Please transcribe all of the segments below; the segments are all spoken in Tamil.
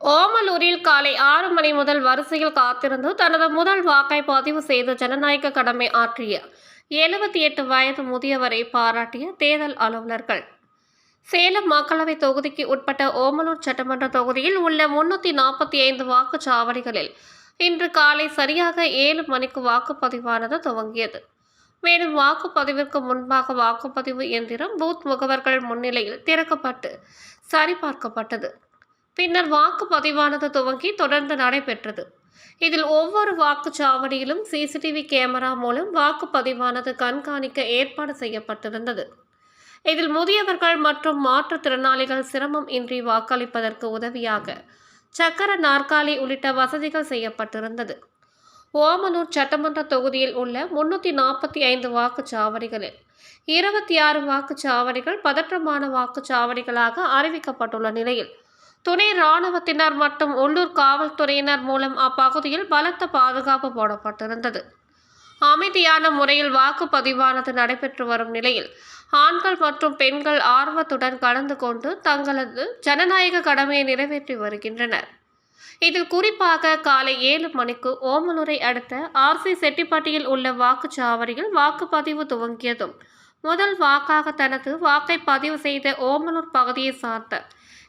ஓமலூரில் காலை ஆறு மணி முதல் வரிசையில் காத்திருந்து தனது முதல் வாக்கை பதிவு செய்து ஜனநாயக கடமை ஆற்றிய எழுபத்தி எட்டு வயது முதியவரை பாராட்டிய தேர்தல் அலுவலர்கள் சேலம் மக்களவை தொகுதிக்கு உட்பட்ட ஓமலூர் சட்டமன்ற தொகுதியில் உள்ள முன்னூற்றி நாற்பத்தி ஐந்து வாக்குச்சாவடிகளில் இன்று காலை சரியாக ஏழு மணிக்கு வாக்குப்பதிவானது துவங்கியது. மேலும் வாக்குப்பதிவிற்கு முன்பாக வாக்குப்பதிவு எந்திரம் பூத் முகவர்கள் முன்னிலையில் திறக்கப்பட்டு சரிபார்க்கப்பட்டது. பின்னர் வாக்குப்பதிவானது துவங்கி தொடர்ந்து நடைபெற்றது. இதில் ஒவ்வொரு வாக்குச்சாவடியிலும் சிசிடிவி கேமரா மூலம் வாக்குப்பதிவானது கண்காணிக்க ஏற்பாடு செய்யப்பட்டிருந்தது. இதில் முதியவர்கள் மற்றும் மாற்றுத்திறனாளிகள் சிரமம் இன்றி வாக்களிப்பதற்கு உதவியாக சக்கர நாற்காலி உள்ளிட்ட வசதிகள் செய்யப்பட்டிருந்தது. ஓமலூர் சட்டமன்ற தொகுதியில் உள்ள முன்னூற்றி நாற்பத்தி ஐந்து வாக்குச்சாவடிகளில் இருபத்தி ஆறு வாக்குச்சாவடிகள் பதற்றமான வாக்குச்சாவடிகளாக அறிவிக்கப்பட்டுள்ள நிலையில் துணை ராணுவத்தினர் மற்றும் உள்ளூர் காவல்துறையினர் மூலம் அப்பகுதியில் பலத்த பாதுகாப்பு போடப்பட்டிருந்தது. அமைதியான முறையில் வாக்குப்பதிவானது நடைபெற்று வரும் நிலையில் ஆண்கள் மற்றும் பெண்கள் ஆர்வத்துடன் கலந்து கொண்டு தங்களது ஜனநாயக கடமையை நிறைவேற்றி வருகின்றனர். இதில் குறிப்பாக காலை ஏழு மணிக்கு ஓமலூரை அடுத்த ஆர்சி செட்டிப்பட்டியில் உள்ள வாக்குச்சாவடியில் வாக்குப்பதிவு துவங்கியதும் முதல் வாக்காக தனது வாக்கை பதிவு செய்த ஓமலூர் பகுதியை சார்ந்த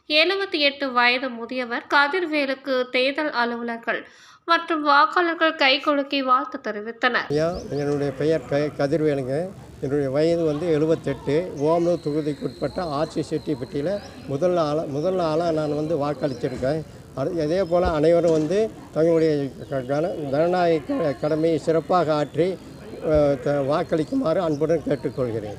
எழுபத்தி எட்டு வயது முதியவர் கதிர்வேலுக்கு தேர்தல் அலுவலர்கள் மற்றும் வாக்காளர்கள் கைகுலுக்கி வாழ்த்து தெரிவித்தனர். என்னுடைய பெயர் கதிர்வேலுங்க. என்னுடைய வயது வந்து எழுபத்தெட்டு. ஓமலூர் தொகுதிக்கு உட்பட்ட ஆட்சி செட்டிப்பட்டியில் முதல் ஆளாக முதல் ஆளாக நான் வந்து வாக்களிச்சிருக்கேன். அது அதே போல் அனைவரும் வந்து தங்களுடைய க- கன ஜனநாயக கடமையை சிறப்பாக ஆற்றி வாக்களிக்குமாறு அன்புடன் கேட்டுக்கொள்கிறேன்.